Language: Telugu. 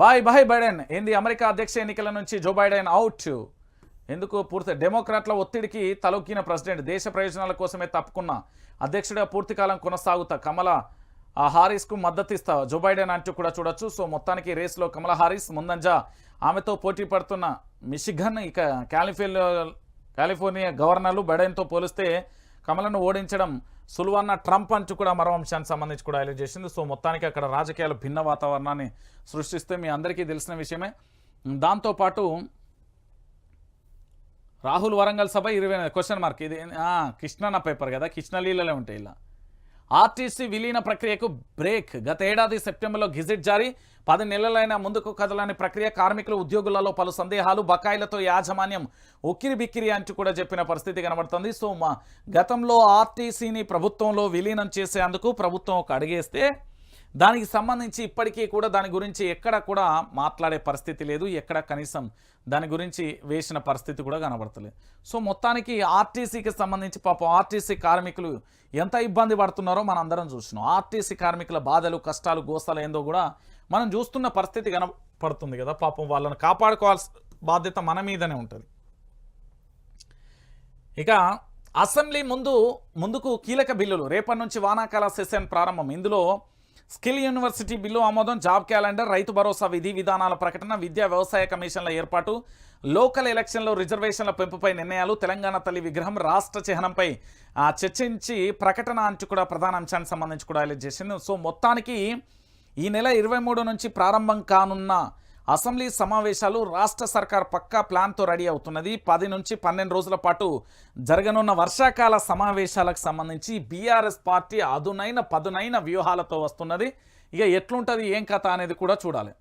Bye bye Biden. ఏంది అమెరికా అధ్యక్ష ఎన్నికల నుంచి జో బైడెన్ అవుట్ ఎందుకు పూర్తి డెమోక్రాట్ల ఒత్తిడికి తలొక్కిన ప్రెసిడెంట్? దేశ ప్రయోజనాల కోసమే తప్పుకున్న అధ్యక్షుడిగా పూర్తి కాలం కొనసాగుతా కమల ఆ హారిస్కు మద్దతు ఇస్తా జో బైడెన్ అంటూ కూడా చూడొచ్చు. సో మొత్తానికి రేస్లో కమల హారిస్ ముందంజ ఆమెతో పోటీ పడుతున్న మిషిగన్ ఇక కాలిఫోర్నియా కాలిఫోర్నియా గవర్నర్లు బైడెన్తో పోలిస్తే కమలను ఓడించడం సులువన్న ట్రంప్ అంటూ కూడా మరో అంశానికి సంబంధించి కూడా హైలైట్ చేసింది. సో మొత్తానికి అక్కడ రాజకీయాలు భిన్న వాతావరణాన్ని సృష్టిస్తే మీ అందరికీ తెలిసిన విషయమే. దాంతోపాటు రాహుల్ వరంగల్ సభ ఇరవై క్వశ్చన్ మార్క్ ఇది కృష్ణన్న పేపర్ కదా కృష్ణలీలలే ఉంటాయి ఇలా. ఆర్టీసీ విలీన ప్రక్రియకు బ్రేక్. గత ఏడాది సెప్టెంబర్లో గిజిట్ జారీ. పది నెలలైన ముందుకు కదలని ప్రక్రియ కార్మికులు ఉద్యోగులలో పలు సందేహాలు బకాయిలతో యాజమాన్యం ఉక్కిరి బిక్కిరి అంటూ కూడా చెప్పిన పరిస్థితి కనబడుతుంది. సో మా గతంలో ఆర్టీసీని ప్రభుత్వంలో విలీనం చేసేందుకు ప్రభుత్వం ఒక అడిగేస్తే దానికి సంబంధించి ఇప్పటికీ కూడా దాని గురించి ఎక్కడ కూడా మాట్లాడే పరిస్థితి లేదు. ఎక్కడ కనీసం దాని గురించి వేసిన పరిస్థితి కూడా కనబడతలేదు. సో మొత్తానికి ఆర్టీసీకి సంబంధించి పాపం ఆర్టీసీ కార్మికులు ఎంత ఇబ్బంది పడుతున్నారో మనం అందరం చూసినాం ఆర్టీసీ కార్మికుల బాధలు కష్టాలు గోసాలు ఏందో కూడా మనం చూస్తున్న పరిస్థితి కనపడుతుంది కదా. పాపం వాళ్ళని కాపాడుకోవాల్సిన బాధ్యత మన మీదనే ఉంటుంది. ఇక అసెంబ్లీ ముందు ముందుకు కీలక బిల్లులు. రేపటి నుంచి వానాకాల సెషన్ ప్రారంభం. ఇందులో స్కిల్ యూనివర్సిటీ బిల్లు ఆమోదం జాబ్ క్యాలెండర్ రైతు భరోసా విధి విధానాల ప్రకటన విద్యా వ్యవసాయ కమిషన్ల ఏర్పాటు లోకల్ ఎలక్షన్లో రిజర్వేషన్ల పెంపుపై నిర్ణయాలు తెలంగాణ తల్లి విగ్రహం రాష్ట్ర చిహ్నంపై ఆ, చర్చించి ప్రకటన అంటూ కూడా ప్రధాన అంశానికి సంబంధించి కూడా హైలైట్ చేసింది. సో మొత్తానికి ఈ నెల ఇరవై మూడు నుంచి ప్రారంభం కానున్న అసెంబ్లీ సమావేశాలు రాష్ట్ర సర్కార్ పక్కా ప్లాన్తో రెడీ అవుతున్నది. పది నుంచి పన్నెండు రోజుల పాటు జరగనున్న వర్షాకాల సమావేశాలకు సంబంధించి బీఆర్ఎస్ పార్టీ అదునైన పదునైన వ్యూహాలతో వస్తున్నది. ఇక ఎట్లుంటుంది ఏం కథ అనేది కూడా చూడాలి.